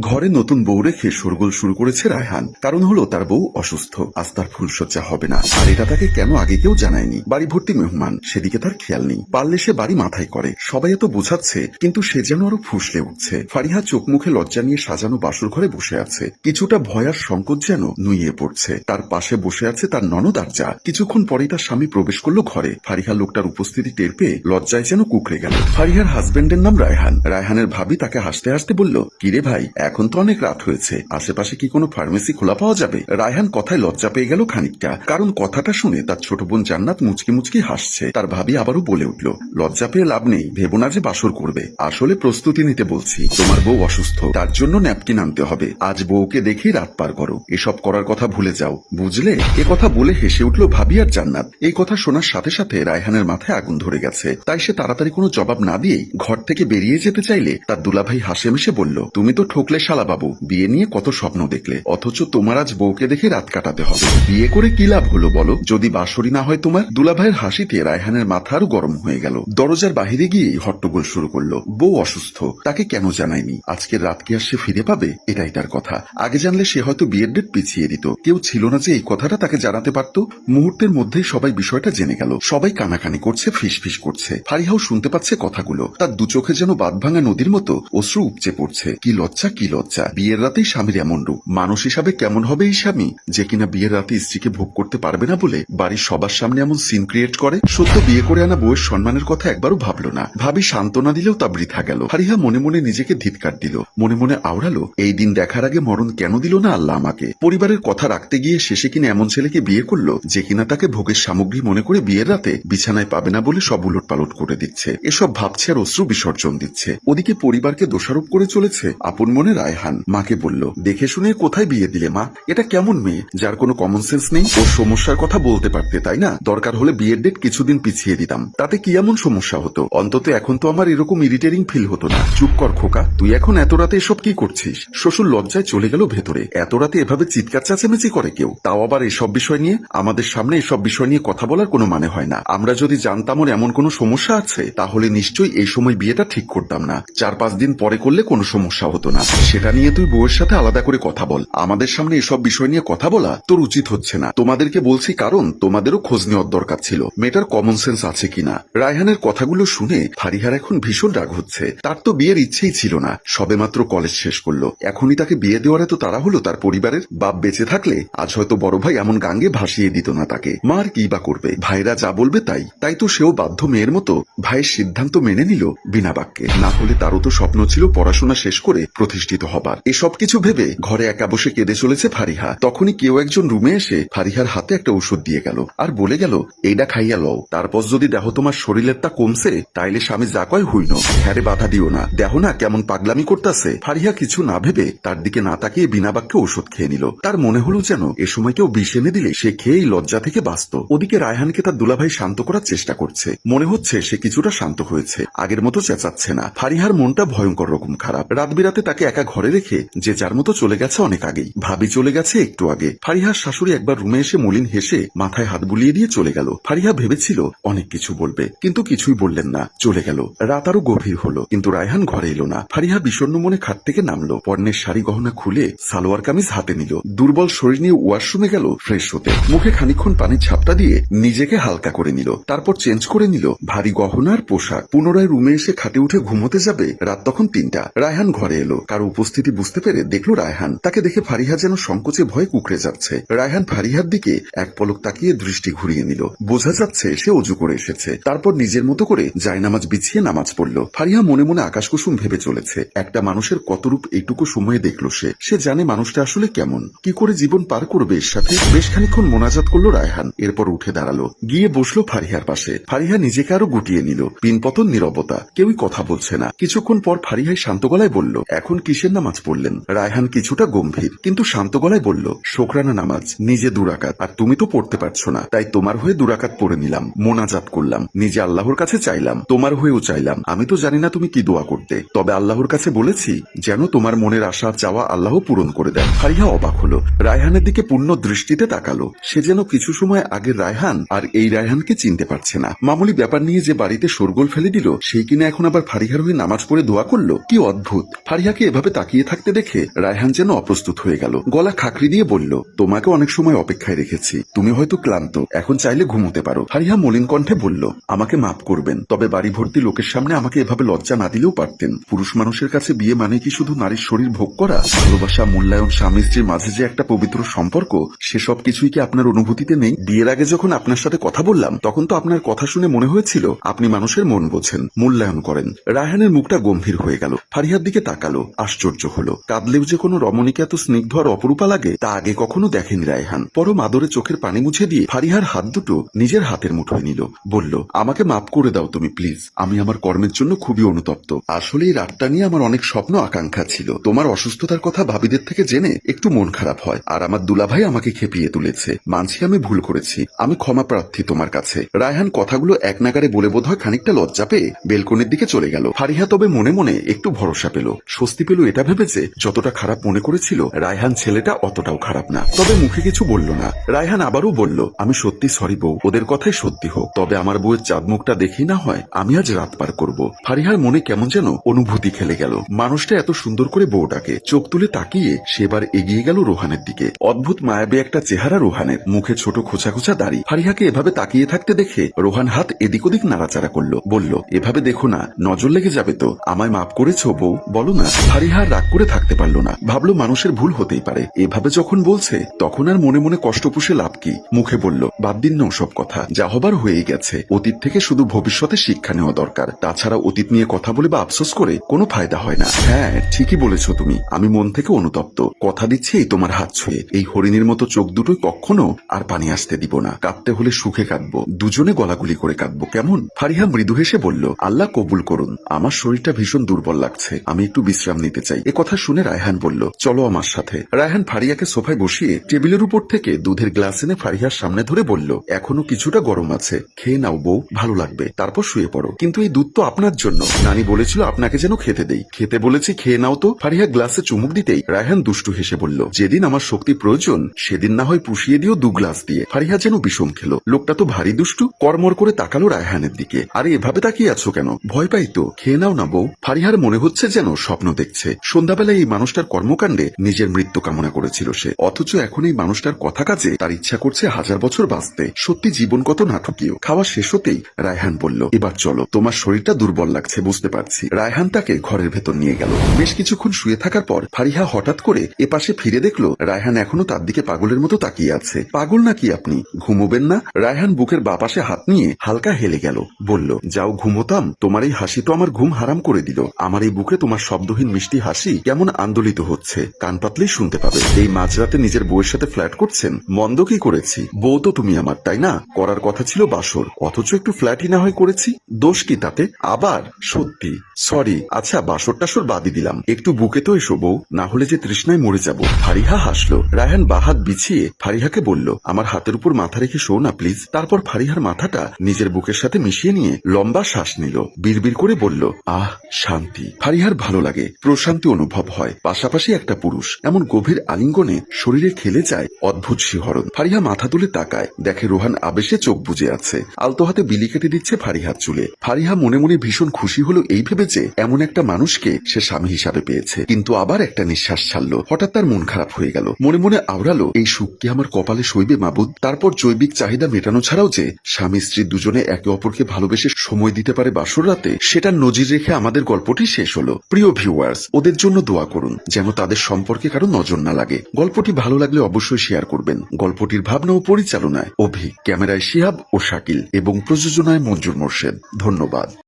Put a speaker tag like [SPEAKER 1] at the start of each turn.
[SPEAKER 1] ঘরে নতুন বউ রেখে শোরগোল শুরু করেছে রায়হান। কারণ হলো তার বউ অসুস্থ। আজ তার ফুলসজ্জা হবে না। আর এটা তাকে কেন আগে কেউ জানায়নি? বাড়ি ভর্তি মেহমান। সেদিকে তার খেয়াল নেই। পারলে সে বাড়ি মাথায় করে। সবাই এত বোঝাচ্ছে, কিন্তু সে যেন আরও ফুসলে উঠছে। ফারিহা চোখ মুখে লজ্জা নিয়ে সাজানো বাসর ঘরে বসে আছে। কিছুটা ভয় আর সংকোচ যেন নুইয়ে পড়ছে। তার পাশে বসে আছে তার ননদ আর যা। কিছুক্ষণ পরেই তার স্বামী প্রবেশ করল ঘরে। ফারিহা লোকটার উপস্থিতি টের পেয়ে লজ্জায় যেন কুকড়ে গেল। ফারিহার হাজবেন্ডের নাম রায়হান। রায়হানের ভাবি তাকে হাসতে হাসতে বলল, কিরে ভাই এখন তো অনেক রাত হয়েছে। আশেপাশে কি কোনো ফার্মেসি খোলা পাওয়া যাবে? রায়হান কথায় লজ্জা পেয়ে গেল খানিকটা। কারণ কথাটা শুনে তার ছোট বোন জান্নাত মুচকি মুচকি হাসছে। তার ভাবি আবারও বলে উঠল, লজ্জা পেয়ে লাভ নেই, ভেবো না যে বাসর করবে। আসলে প্রস্তুতি নিতে বলছি। তোমার বউ অসুস্থ, তার জন্য ন্যাপকিন আনতে হবে। আজ বউকে দেখেই রাত পার করো। এসব করার কথা ভুলে যাও। বুঝলে? এ কথা বলে হেসে উঠল ভাবি আর জান্নাত। এই কথা শোনার সাথে সাথে রায়হানের মাথায় আগুন ধরে গেছে। তাই সে তাড়াতাড়ি কোনো জবাব না দিয়েই ঘর থেকে বেরিয়ে যেতে চাইলে তার দুলাভাই হাসে মিশে বলল, তুমি তো ঠকলে শালা বাবু বিয়ে নিয়ে কত স্বপ্ন দেখলে? অথচ তোমার আজ বউকে দেখে রাত কাটাতে হবে। বিয়ে করে কি লাভ হলো বলো? যদি বাসরি না হয় তোমার? দুলাভাইয়ের হাসিতে রায়হানের মাথা আরও গরম হয়ে গেল। দরজার বাহিরে গিয়ে হট্টগোল শুরু করল। বউ অসুস্থ, তাকে কেন জানায়নি? আজকের রাত কি আর সে ফিরে পাবে? এটাই তার কথা। আগে জানলে সে হয়তো বিয়ের ডেট পিছিয়ে দিত। কেউ ছিল না যে এই কথাটা তাকে জানাতে পারত। মুহূর্তের মধ্যেই সবাই বিষয়টা জেনে গেল। সবাই কানাকানি করছে ফিস ফিস করছে। ফারিহাও শুনতে পাচ্ছে কথাগুলো। তার দু চোখে যেন বাদ ভাঙা নদীর মতো অশ্রু উপচে পড়ছে। কি লজ্জা কি লজ্জা? বিয়ের রাতেই স্বামীর এমন রূপ। মানুষ হিসাবে কেমন হবে এই স্বামী? যে কিনা বিয়ের রাতে স্ত্রীকে ভোগ করতে পারবে না বলে বাড়ির সবার সামনে এমন সিন ক্রিয়েট করে? সত্য, বিয়ে করে আনা বউয়ের সম্মানের কথা একবারও ভাবলো না। ভাবি সান্ত্বনা দিলেও তা বৃথা গেল। হারিহা মনে মনে নিজেকে ধিৎকার দিল। মনে মনে আওড়ালো, এই দিন দেখার আগে মরণ কেন দিল না আল্লাহ আমাকে? পরিবারের কথা রাখতে গিয়ে শেষে কিনা এমন ছেলেকে বিয়ে করল, যে কিনা তাকে ভোগের সামগ্রী মনে করে বিয়ের রাতে বিছানায় পাবে না বলে সব উলট পালট করে দিচ্ছে। এসব ভাবছে আর অশ্রু বিসর্জন দিচ্ছে। ওদিকে পরিবারকে দোষারোপ করে চলেছে। আপন মনে রায়হান মাকে বলল, দেখে শুনে কোথায় বিয়ে দিলে মা? এটা কেমন মেয়ে? যার কোনো কমন সেন্স নেই? ওর সমস্যার কথা বলতে পারতে, তাই না? দরকার হলে বিয়ের ডেট কিছুদিন পিছিয়ে দিতাম। তাতে কি এমন সমস্যা হতো? অন্তত এখন তো আমার এরকম ইরিটেটিং ফিল হতো না। চুপ কর খোকা, তুই এখন এত রাতে এসব কি করছিস? শ্বশুর লজ্জায় চলে গেল ভেতরে। এত রাতে এভাবে চিৎকার চেঁচামেচি করে কেউ? তাও আবার এসব বিষয় নিয়ে? আমাদের সামনে এসব বিষয় নিয়ে কথা বলার কোনো মানে হয় না। আমরা যদি জানতাম ওর এমন কোনো সমস্যা আছে, তাহলে নিশ্চয়ই এই সময় বিয়েটা ঠিক করতাম না। চার পাঁচ দিন পরে করলে কোনো সমস্যা হতো না। সেটা নিয়ে তুই বউয়ের সাথে আলাদা করে কথা বল। আমাদের সামনে এসব বিষয় নিয়ে কথা বলা তোর উচিত হচ্ছে না। তোমাদেরকে বলছি কারণ তোমাদেরও খোঁজ নেওয়ার দরকার ছিল। মেয়েটার কমন সেন্স আছে কিনা? রায়হানের কথাগুলো শুনে ফারিহার এখন ভীষণ রাগ হচ্ছে। তার তো বিয়ের ইচ্ছেই ছিল না। সবেমাত্র কলেজ শেষ করল। এখনই তাকে বিয়ে দেওয়ার এত তারা হলো তার পরিবারের বাপ বেঁচে থাকলে আজ হয়তো বড় ভাই এমন গাঙ্গে ভাসিয়ে দিত না তাকে। মা আর কি বা করবে? ভাইরা যা বলবে তাই। তাই তো সেও বাধ্য মেয়ের মতো ভাইয়ের সিদ্ধান্ত মেনে নিল বিনা বাক্যে। না হলে তারও তো স্বপ্ন ছিল পড়াশোনা শেষ করে প্রতিষ্ঠিত হবার। এসব কিছু ভেবে ঘরে একা বসে কেঁদে চলেছে ফারিহা। তখনই কেউ একজন রুমে এসে ফারিহার হাতে একটা ওষুধ দিয়ে গেল আর বলে গেল এইটা খাইয়া লও। তারপর যদি দেহ তোমার শরীরের তা কমছে, তাইলে স্বামী যা কয় হইন হ্যারে বাধা দিও না। দেহ না কেমন পাগলামি করতেছে? ফারিহা কিছু না ভেবে তার দিকে না তাকিয়ে বিনা বাক্যে ওষুধ খেয়ে নিল। তার মনে হলো যেন এ সময় কেউ বিষ এনে দিলে সে খেয়েই লজ্জা থেকে বাঁচত। ওদিকে রায়হানকে তার দুলাভাই শান্ত করার চেষ্টা করছে। মনে হচ্ছে সে কিছুটা শান্ত হয়েছে। আগের মতো চেঁচাচ্ছে না। ফারিহার মনটা ভয়ঙ্কর রকম খারাপ। রাত বিরাতে তাকে একা ঘরে রেখে যে যার মতো চলে গেছে অনেক আগেই। ভাবি চলে গেছে একটু আগে। ফারিহার শাশুড়ি একবার রুমে এসে মলিন হেসে মাথায় হাত বুলিয়ে দিয়ে চলে গেল। ফারিহা ভেবেছিল অনেক কিছু বলবে, কিন্তু কিছুই বললেন না। চলে গেল। রাত আরও গভীর হলো, কিন্তু রায়হান ঘরে এলো না। ফারিহা বিষণ্ণ মনে খাট থেকে নামলো। পর্ণের শাড়ি গহনা খুলে সালোয়ার কামিজ হাতে নিল। দুর্বল শরীর নিয়ে ওয়াশরুমে গেল ফ্রেশ হতে। মুখে খানিক্ষণ পানির ঝাপটা দিয়ে নিজেকে হালকা করে নিল। তারপর চেঞ্জ করে নিল ভারী গহনার পোশাক। পুনরায় রুমে এসে খাটে উঠে ঘুমোতে যাবে রাত তখন তিনটা। রায়হান ঘরে এলো। কারও উপস্থিতি বুঝতে পেরে দেখল রায়হান। তাকে দেখে ফারিহা যেন সংকোচে ভয়ে কুকড়ে যাচ্ছে। রায়হান ফারিহার দিকে এক পলক তাকিয়ে দৃষ্টি ঘুরিয়ে নিল। বোঝা যাচ্ছে সে অজু করে এসেছে। তারপর নিজের মতো করে জায়নামাজ বিছিয়ে নামাজ পড়ল। ফারিহা মনে মনে আকাশ কুসুম ভেবে চলেছে। একটা মানুষের কত রূপ এইটুকু সময়ে দেখল সে। সে জানে মানুষটা আসলে কেমন। কি করে জীবন পার করবে এর সাথে? বেশ খানিক্ষণ মোনাজাত করল রায়হান। এরপর উঠে দাঁড়াল। গিয়ে বসল ফারিহার পাশে। ফারিহা নিজেকে আরও গুটিয়ে নিল। পিনপতন নিরবতা। কেউই কথা বলছে না। কিছুক্ষণ পর ফারিহাই শান্ত গলায় বলল, এখন কিসের নামাজ পড়লেন। রায়হান কিছুটা গম্ভীর, কিন্তু শান্ত গলায় বলল, শোকরানা নামাজ, নিজে দুরাকাত, আর তুমি তো পড়তে পারছ না। তাই তোমার হয়ে দুরাকাত পড়ে নিলাম, মোনাজাত করলাম, নিজে আল্লাহর কাছে চাইলাম, তোমার হয়েও চাইলাম। আমি তো জানি না তুমি কি দোয়া করতে। তবে আল্লাহর কাছে বলেছি, যেন তোমার মনের আশা চাওয়া আল্লাহ পূরণ করে দেন। ফারিহা অবাক হলো। রায়হানের দিকে পূর্ণ দৃষ্টিতে তাকালো। সে যেন কিছু সময় আগের রায়হান আর এই রায়হানকে চিনতে পারছে না। মামুলি ব্যাপার নিয়ে যে বাড়িতে শোরগোল ফেলে দিল, সেই কিনা এখন আবার ফারিহার হয়ে নামাজ পড়ে দোয়া করল? কি অদ্ভুত! ফারিহাকে এভাবে তাকিয়ে থাকতে দেখে রায়হান যেন অপ্রস্তুত হয়ে গেল। গলা খাকরি দিয়ে বলল, তোমাকে অনেক সময় অপেক্ষায় রেখেছি। তুমি হয়তো ক্লান্ত। এখন চাইলে ঘুমোতে পারো। ফারিহা মলিন কণ্ঠে বলল, আমাকে মাফ করবেন, তবে বাড়ি ভর্তি লোকের সামনে আমাকে এভাবে লজ্জা না দিলেও পারতেন। পুরুষ মানুষের কাছে বিয়ে মানে কি শুধু নারীর শরীর ভোগ করা? ভালোবাসা, মূল্যায়ন, স্বামী স্ত্রীর মাঝে যে একটা পবিত্র সম্পর্ক, সেসব কিছুই কি আপনার অনুভূতিতে নেই? বিয়ের আগে যখন আপনার সাথে কথা বললাম, তখন তো আপনার কথা শুনে মনে হয়েছিল, আপনি মানুষের মন বোঝেন, মূল্যায়ন করেন। রায়হানের মুখটা গম্ভীর হয়ে গেল। ফারিহার দিকে তাকালো। আশ্চর্য হলো। কাঁদলেও যে কোনো রমণীকে এত স্নিগ্ধ আর অপরূপা লাগে, তা আগে কখনো দেখেনি রায়হান। পরম আদরে চোখের পানি মুছে দিয়ে ফারিহার হাত দুটো নিজের হাতের মুঠোয় নিল। বলল, আমাকে মাফ করে দাও তুমি, প্লিজ। আমি আমার কর্মের জন্য খুবই অনুতপ্ত। আসলে এই রাতটা নিয়ে আমার অনেক স্বপ্ন আকাঙ্ক্ষা ছিল। তোমার অসুস্থতার কথা ভাবিদের থেকে জেনে একটু মন খারাপ হয়, আর আমার দুলাভাই আমাকে খেপিয়ে তুলেছে। মানছি আমি ভুল করেছি। আমি ক্ষমা প্রার্থী তোমার কাছে। রায়হান কথাগুলো এক নাগারে বলে বোধ হয় খানিকটা লজ্জা পেয়ে বেলকনির দিকে চলে গেল। ফারিহা তবে মনে মনে একটু ভরসা পেল। স্বস্তি পেল এটা ভেবেছে, যতটা খারাপ মনে করেছিল, রায়হান ছেলেটা অতটাও খারাপ না। তবে মুখে কিছু বলল না। রায়হান আবারও বলল, আমি সত্যি সরি বউ, ওদের কথাই সত্যি হোক। তবে আমার বউয়ের চাঁদ মুখটা দেখেই না হয়, আমি আজ রাত পার করব ফারিহার মনে কেমন যেন অনুভূতি খেলে গেল। মানুষটা এত সুন্দর করে বউটাকে চোখ তুলে তাকিয়ে সেবার এগিয়ে গেল রোহানের দিকে। অদ্ভুত মায়াবী একটা চেহারা রোহানের, মুখে ছোট খোঁচা খোঁচা দাড়ি। ফারিহাকে এভাবে তাকিয়ে থাকতে দেখে রোহান হাত এদিক ওদিক নাড়াচাড়া করল। বলল, এভাবে দেখো না, নজর লেগে যাবে তো। আমায় মাফ করেছ বউ, বলো না। ফারিহা আর রাগ করে থাকতে পারল না। ভাবলো মানুষের ভুল হতেই পারে। এভাবে যখন বলছে, তখন আর মনে মনে কষ্ট পুষে লাভ কি? মুখে বলল, বাদ দিন না সব কথা। যা হবার হয়েই গেছে। অতীত থেকে শুধু ভবিষ্যতে শিক্ষা নেওয়া দরকার। তাছাড়া অতীত নিয়ে কথা বলে বা আফসোস করে কোনো ফায়দা হয় না। হ্যাঁ ঠিকই বলেছ তুমি। আমি মন থেকে অনুতপ্ত। কথা দিচ্ছি এই তোমার হাত ছুঁয়ে। এই হরিণীর মতো চোখ দুটোই কখনো আর পানি আসতে দিব না। কাঁদতে হলে সুখে কাঁদবো। দুজনে গলাগুলি করে কাঁদবো। কেমন? ফারিহা মৃদু হেসে বলল, আল্লাহ কবুল করুন। আমার শরীরটা ভীষণ দুর্বল লাগছে। আমি একটু বিশ্রাম নিতে চাই। এ কথা শুনে রায়হান বলল, চলো আমার সাথে। রায়হান ফারিয়াকে সোফায় বসিয়ে টেবিলের উপর থেকে দুধের গ্লাস এনে ফারিহার সামনে ধরে বলল, এখনও কিছুটা গরম আছে, খেয়ে নাও বউ, ভালো লাগবে। তারপর শুয়ে পড়ো। কিন্তু এই দুধ তো আপনার জন্য। নানি বলেছিল আপনাকে যেন খেতে দেই। খেতে বলেছি, খেয়ে নাও তো। ফারিহা গ্লাসে চুমুক দিতেই রায়হান দুষ্টু হেসে বলল, যেদিন আমার শক্তি প্রয়োজন, সেদিন না হয় পুষিয়ে দিও দু গ্লাস দিয়ে। ফারিহা যেন বিষম খেলো। লোকটা তো ভারী দুষ্টু। কর্মর করে তাকালো রায়হানের দিকে। আরে, এভাবে তাকিয়ে আছো কেন? ভয় পাই তো। খেয়ে নাও না বউ। ফারিহার মনে হচ্ছে যেন স্বপ্ন দেখছে। সন্ধ্যাবেলায় এই মানুষটার কর্মকাণ্ডে নিজের মৃত্যু কামনা করেছিল সে। অথচ এখন এই মানুষটার কথা কাজে তার ইচ্ছা করছে হাজার বছর বাঁচতে। সত্যি জীবন কত নাটকীয় খাওয়া শেষ হতেই রায়হান বলল, এবার চলো, তোমার শরীরটা দুর্বল লাগছে, বুঝতে পারছি। রায়হান তাকে ঘরের ভেতর নিয়ে গেল। বেশ কিছুক্ষণ শুয়ে থাকার পর ফারিহা হঠাৎ করে এপাশে ফিরে দেখল, রায়হান এখনও তার দিকে পাগলের মতো তাকিয়ে আছে। পাগল নাকি আপনি? ঘুমোবেন না? রায়হান বুকের বাপাশে হাত নিয়ে হালকা হেলে গেল। বলল, যাও ঘুমোতাম, তোমার এই হাসি তো আমার ঘুম হারাম করে দিল। আমার এই বুকে তোমার শব্দহীন মিষ্টি হাসি কেমন আন্দোলিত হচ্ছে, কান পাতলেই শুনতে পাবে। এই মাঝরাতে নিজের বউয়ের সাথে ফ্ল্যাট করছেন? মন্দ কি করেছি? বউ তো তুমি আমার, তাই না? করার কথা ছিল বাসর, অথচ একটু ফ্ল্যাটই না হয় করেছি। দোষ কি তাতে? আবার? সত্যি। সরি আচ্ছা বাসর টাসর বাদি দিলাম। একটু বুকে তো এসো বউ, না হলে যে তৃষ্ণায় মরে যাব। ফারিহা হাসলো। রায়হান বাহাত বিছিয়ে ফারিহাকে বলল, আমার হাতের উপর মাথা রেখে শো না, প্লিজ। তারপর ফারিহার মাথাটা নিজের বুকের সাথে মিশিয়ে নিয়ে লম্বা শ্বাস নিল। বিড়বিড় করে বলল, আহ, শান্তি। ফারিহার ভালো লাগে। প্রশান্তি অনুভব হয়। পাশাপাশি একটা পুরুষ এমন গভীর আলিঙ্গনে শরীরে খেলে যায় অদ্ভুত শিহরণ। ফারিহা মাথা তুলে তাকায়, দেখে রোহান আবেশে চোখ বুজে আছে। আলতো হাতে বিলি কেটে দিচ্ছে ফারিহার চুলে। ফারিহা মনে মনে ভীষণ খুশি হলো এই ভেবে যে এমন একটা মানুষকে সে স্বামী হিসাবে পেয়েছে। কিন্তু আবার একটা নিঃশ্বাস ছাড়ল। হঠাৎ তার মন খারাপ হয়ে গেল। মনে মনে আওড়ালো, এই সুখ কি আমার কপালে সইবে মাবুদ? তারপর জৈবিক চাহিদা মেটানো ছাড়াও যে স্বামী স্ত্রী দুজনে একে অপরকে ভালোবেসে সময় দিতে পারে বাসর রাতে সেটার নজির রেখে আমাদের গল্পটি শেষ হলো। প্রিয় ভিউয়ার্স ওদের জন্য দোয়া করুন, যেন তাদের সম্পর্কে কারও নজর না লাগে। গল্পটি ভালো লাগলে অবশ্যই শেয়ার করবেন। গল্পটির ভাবনা ও পরিচালনায় অভি, ক্যামেরায় শিহাব ও শাকিল এবং প্রযোজনায় মঞ্জুর মোর্শেদ। ধন্যবাদ।